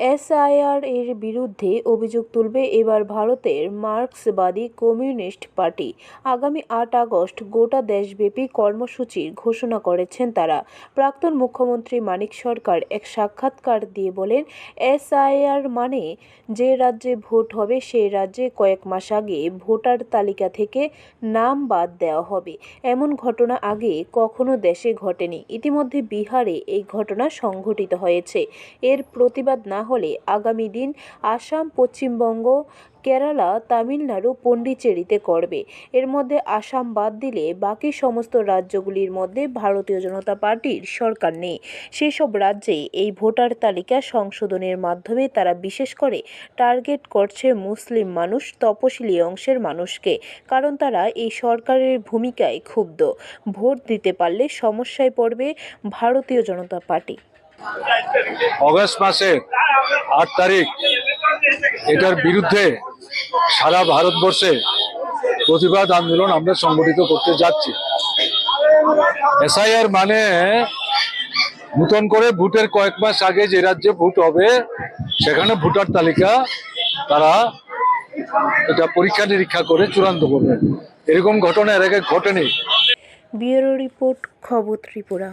SIR এর বিরুদ্ধে অভিযোগ তুলবে এবার ভারতের মার্ক্সবাদী কমিউনিস্ট পার্টি। আগামী আট আগস্ট গোটা দেশব্যাপী কর্মসূচির ঘোষণা করেছেন তারা। প্রাক্তন মুখ্যমন্ত্রী মানিক সরকার এক সাক্ষাৎকার দিয়ে বলেন, এসআইআর মানে যে রাজ্যে ভোট হবে সেই রাজ্যে কয়েক মাস আগে ভোটার তালিকা থেকে নাম বাদ দেওয়া হবে। এমন ঘটনা আগে কখনো দেশে ঘটেনি। ইতিমধ্যে বিহারে এই ঘটনা সংঘটিত হয়েছে। এর প্রতিবাদ না হলে আগামী দিন আসাম, পশ্চিমবঙ্গ, কেরালা, তামিলনাড়ু পণ্ডিচেরিতে করবে। এর মধ্যে আসাম বাদ দিলে বাকি সমস্ত রাজ্যগুলির মধ্যে ভারতীয় জনতা পার্টির সরকার নেই। সেসব রাজ্যে এই ভোটার তালিকা সংশোধনের মাধ্যমে তারা বিশেষ করে টার্গেট করছে মুসলিম মানুষ, তপশিলি অংশের মানুষকে, কারণ তারা এই সরকারের ভূমিকায় ক্ষুব্ধ। ভোট দিতে পারলে সমস্যায় পড়বে ভারতীয় জনতা পার্টি। অগস্ট মাসের আট তারিখ এটার বিরুদ্ধে সারা ভারতবর্ষে প্রতিবাদ আন্দোলন আমরা সংগঠিত করতে যাচ্ছি। এসআইআর মানে নূতন করে ভোটের কয়েক মাস আগে যে রাজ্যে ভোট হবে, সেখানে ভোটার তালিকা তারা এটা পরীক্ষা নিরীক্ষা করে চূড়ান্ত করবে। এরকম ঘটনা এর আগে ঘটেনি। ব্যুরো রিপোর্ট খবর ত্রিপুরা।